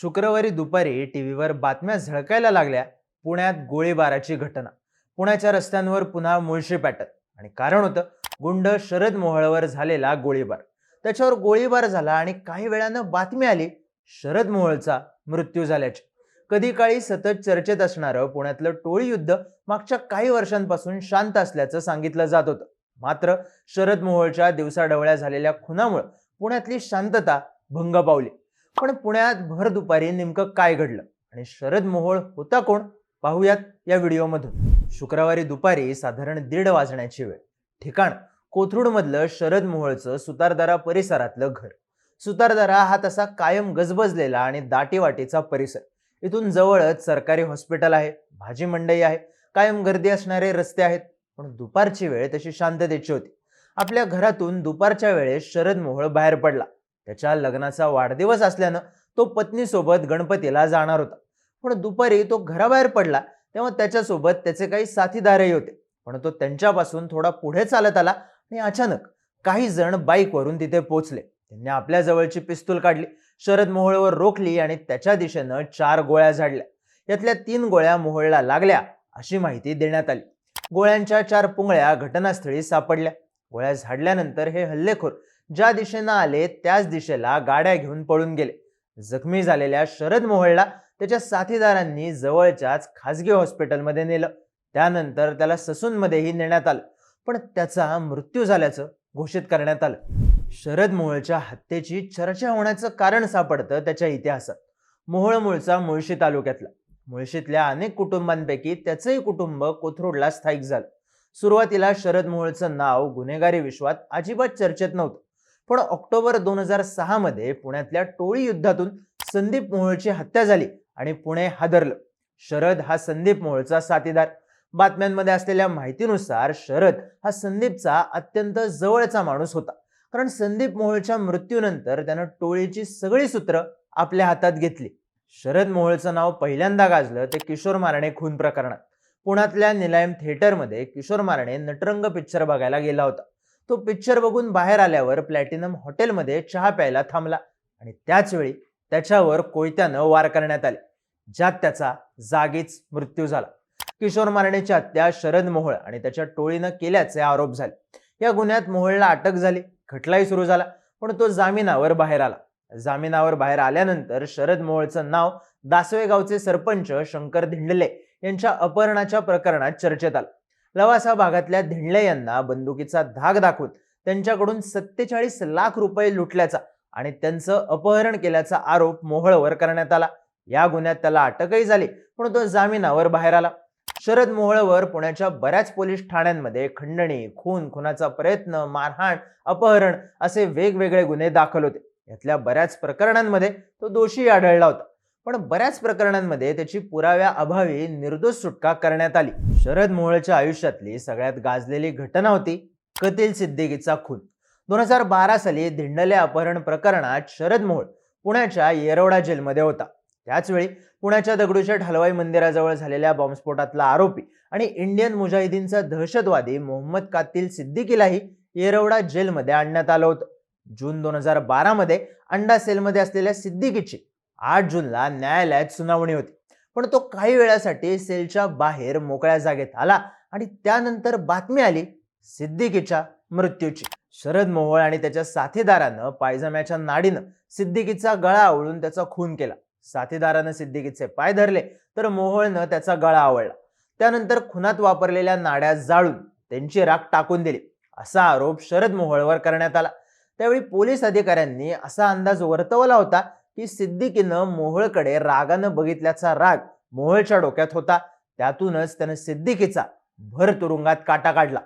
शुक्रवारी दुपारी टी व्हीवर बातम्या झळकायला लागल्या पुण्यात गोळीबाराची घटना. पुण्याच्या रस्त्यांवर पुन्हा मुळशी पॅटर्न. आणि कारण होतं गुंड शरद मोहळवर झालेला गोळीबार. त्याच्यावर गोळीबार झाला आणि काही वेळानं बातमी आली शरद मोहळचा मृत्यू झाल्याची. कधी काळी सतत चर्चेत असणारं पुण्यातलं टोळी युद्ध मागच्या काही वर्षांपासून शांत असल्याचं सांगितलं जात होतं. मात्र शरद मोहोळच्या दिवसाढवळ्या झालेल्या खुनामुळे पुण्यातली शांतता भंग पावली. पण पुण्यात भर दुपारी नेमकं काय घडलं? आणि शरद मोहोळ होता कोण? पाहूयात या व्हिडिओमधून. शुक्रवारी दुपारी साधारण दीड वाजण्याची वेळ. ठिकाण कोथरूडमधलं शरद मोहोळचं सुतारदारा परिसरातलं घर. सुतारदारा हा तसा कायम गजबजलेला आणि दाटीवाटीचा परिसर. इथून जवळच सरकारी हॉस्पिटल आहे भाजी मंडई आहे कायम गर्दी असणारे रस्ते आहेत पण दुपारची वेळ तशी शांततेची होती. आपल्या घरातून दुपारच्या वेळेस शरद मोहोळ बाहेर पडला. त्याच्या लग्नाचा वाढदिवस असल्यानं तो पत्नीसोबत गणपतीला जाणार होता. पण दुपारी तो घराबाहेर पडला तेव्हा त्याच्यासोबत त्याचे काही साथीदारही होते. पण तो त्यांच्यापासून थोडा पुढे चालत आला आणि अचानक काही जण बाईकवरून तिथे पोचले त्यांनी आपल्या जवळची पिस्तूल काढली शरद मोहोळवर रोखली आणि त्याच्या दिशेनं चार गोळ्या झाडल्या. यातल्या तीन गोळ्या मोहोळला लागल्या अशी माहिती देण्यात आली. गोळ्यांच्या चार पुंगळ्या घटनास्थळी सापडल्या. गोळ्या झाडल्यानंतर हे हल्लेखोर ज्या दिशेनं आले त्याच दिशेला गाड्या घेऊन पळून गेले. जखमी झालेल्या शरद मोहळला त्याच्या साथीदारांनी जवळच्याच खासगी हॉस्पिटलमध्ये नेलं. त्यानंतर त्याला ससूनमध्येही नेण्यात आलं. पण त्याचा मृत्यू झाल्याचं घोषित करण्यात आलं. शरद मोहोळच्या हत्येची चर्चा होण्याचं कारण सापडतं त्याच्या इतिहासात. मोहोळ मूळचा मुळशी तालुक्यातला. मुळशीतल्या अनेक कुटुंबांपैकी त्याचंही कुटुंब कोथरूडला स्थायिक झालं. सुरुवातीला शरद मोहोळचं नाव गुन्हेगारी विश्वात अजिबात चर्चेत नव्हतं. पण ऑक्टोबर दोन हजार सहामध्ये पुण्यातल्या टोळी युद्धातून संदीप मोहोळची हत्या झाली आणि पुणे हादरलं. शरद हा संदीप मोहोळचा साथीदार. बातम्यांमध्ये असलेल्या माहितीनुसार शरद हा संदीपचा अत्यंत जवळचा माणूस होता. कारण संदीप मोहोळच्या मृत्यूनंतर त्यानं टोळीची सगळी सूत्र आपल्या हातात घेतली. शरद मोहोळचं नाव पहिल्यांदा गाजलं ते किशोर मारणे खून प्रकरणात. पुण्यातल्या निलायम थिएटरमध्ये किशोर मारणे नटरंग पिक्चर बघायला गेला होता. तो पिक्चर बघून बाहेर आल्यावर प्लॅटिनम हॉटेलमध्ये चहा प्यायला थांबला आणि त्याचवेळी त्याच्यावर कोयत्यानं वार करण्यात आले ज्यात त्याचा जागीच मृत्यू झाला. किशोर मारणेची हत्या शरद मोहोळ आणि त्याच्या टोळीनं केल्याचे आरोप झाले. या गुन्ह्यात मोहोळला अटक झाली खटलाही सुरू झाला पण तो जामिनावर बाहेर आला. जामिनावर बाहेर आल्यानंतर शरद मोहोळचं नाव दासवे गावचे सरपंच शंकर धिंडले यांच्या अपहरणाच्या प्रकरणात चर्चेत आलं. लवासा भागातल्या धिंडले यांना बंदुकीचा धाक दाखवून त्यांच्याकडून सत्तेचाळीस लाख रुपये लुटल्याचा आणि त्यांचं अपहरण केल्याचा आरोप मोहळवर करण्यात आला. या गुन्ह्यात त्याला अटकही झाली पण तो जामिनावर बाहेर आला. शरद मोहळवर पुण्याच्या बऱ्याच पोलीस ठाण्यांमध्ये खंडणी खून खुनाचा प्रयत्न मारहाण अपहरण असे वेगवेगळे गुन्हे दाखल होते. यातल्या बऱ्याच प्रकरणांमध्ये तो दोषी आढळला होता. पण बऱ्याच प्रकरणांमध्ये त्याची पुराव्या अभावी निर्दोष सुटका करण्यात आली. शरद मोहळच्या आयुष्यातली सगळ्यात गाजलेली घटना होती कतील सिद्दीकीचा खून. दोन हजार बारा साली धिंडले अपहरण प्रकरणात शरद मोहोळ पुण्याच्या येरवडा जेलमध्ये होता. त्याचवेळी पुण्याच्या दगडूशेठ हलवाई मंदिराजवळ झालेल्या बॉम्बस्फोटातला आरोपी आणि इंडियन मुजाहिदीनचा दहशतवादी मोहम्मद कातील सिद्दीकीलाही येरवडा जेलमध्ये आणण्यात आलं होतं. जून दोन हजार बारामध्ये अंडा सेलमध्ये असलेल्या सिद्दीकीची आठ जूनला न्यायालयात सुनावणी होती. पण तो काही वेळासाठी सेलच्या बाहेर मोकळ्या जागेत आला आणि त्यानंतर बातमी आली सिद्दीकीच्या मृत्यूची. शरद मोहोळ आणि त्याच्या साथीदारानं पायजम्याच्या नाडीनं सिद्दीकीचा गळा आवळून त्याचा खून केला. साथीदारानं सिद्दीकीचे पाय धरले तर मोहोळनं त्याचा गळा आवळला. त्यानंतर खुनात वापरलेल्या नाड्या जाळून त्यांची राख टाकून दिली. असा आरोप शरद मोहोळवर करण्यात आला. त्यावेळी पोलीस अधिकाऱ्यांनी असा अंदाज वर्तवला होता की सिद्दीकीनं मोहोळकडे रागानं बघितल्याचा राग मोहोळच्या डोक्यात होता. त्यातूनच त्यानं सिद्दीकीचा भर तुरुंगात काटा काढला.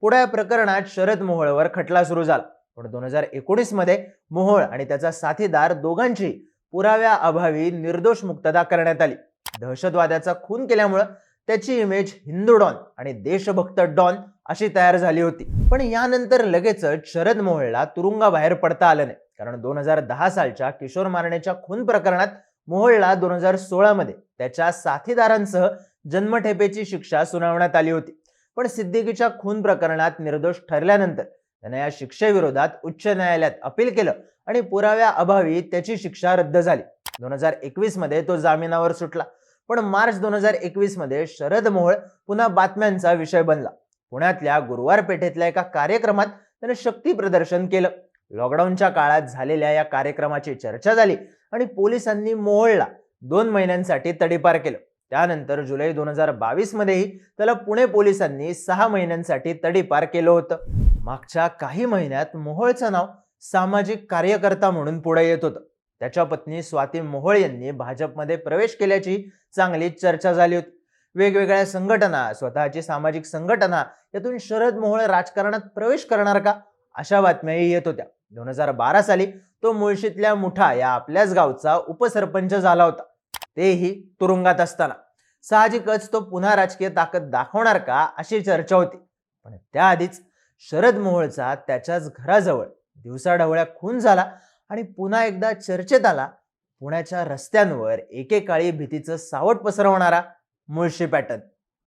पुढे या प्रकरणात शरद मोहोळवर खटला सुरू झाला. पण दोन हजार एकोणीसमध्ये मोहोळ आणि त्याचा साथीदार दोघांची पुराव्या अभावी निर्दोष मुक्तता करण्यात आली. दहशतवाद्याचा खून केल्यामुळं त्याची इमेज हिंदू डॉन आणि देशभक्त डॉन अशी तयार झाली होती. पण यानंतर लगेचच शरद मोहोळला तुरुंगाबाहेर पडता आलं नाही. कारण दोन हजार दहा सालच्या किशोर मारण्याच्या खून प्रकरणात मोहोळला दोन हजार सोळा मध्ये. त्याच्या साथीदारांसह जन्मठेपेची शिक्षा सुनावण्यात आली होती. पण सिद्दीकीच्या खून प्रकरणात निर्दोष ठरल्यानंतर त्याने या शिक्षेविरोधात उच्च न्यायालयात अपील केलं आणि पुराव्या अभावी त्याची शिक्षा रद्द झाली. दोन हजार एकवीसमध्ये तो जामिनावर सुटला. पण मार्च दोन हजार एकवीसमध्ये शरद मोहोळ पुन्हा बातम्यांचा विषय बनला. पुण्यातल्या गुरुवार पेठेतल्या एका कार्यक्रमात त्याने शक्ती प्रदर्शन केलं. लॉकडाऊनच्या काळात झालेल्या या कार्यक्रमाची चर्चा झाली आणि पोलिसांनी मोहोळला दोन महिन्यांसाठी तडीपार केलं. त्यानंतर जुलै दोन हजार बावीस मध्येही त्याला पुणे पोलिसांनी सहा महिन्यांसाठी तडीपार केलं होतं. मागच्या काही महिन्यात मोहोळचं नाव सामाजिक कार्यकर्ता म्हणून पुढे येत होतं. त्याच्या पत्नी स्वाती मोहोळ यांनी भाजपमध्ये प्रवेश केल्याची चांगली चर्चा झाली होती. वेगवेगळ्या संघटना स्वतःची सामाजिक संघटना यातून शरद मोहोळ राजकारणात प्रवेश करणार का? अशा बातम्याही येत होत्या. दोन हजार बारा साली तो मुळशीतल्या मुठा या आपल्याच गावचा उपसरपंच झाला होता. तेही तुरुंगात असताना. साहजिकच तो पुन्हा राजकीय ताकद दाखवणार का अशी चर्चा होती. पण त्याआधीच शरद मोहोळचा त्याच्याच घराजवळ दिवसाढवळ्या खून झाला आणि पुन्हा एकदा चर्चेत आला. पुण्याच्या रस्त्यांवर एकेकाळी भीतीचं सावट पसरवणारा मुळशी पॅटर्न.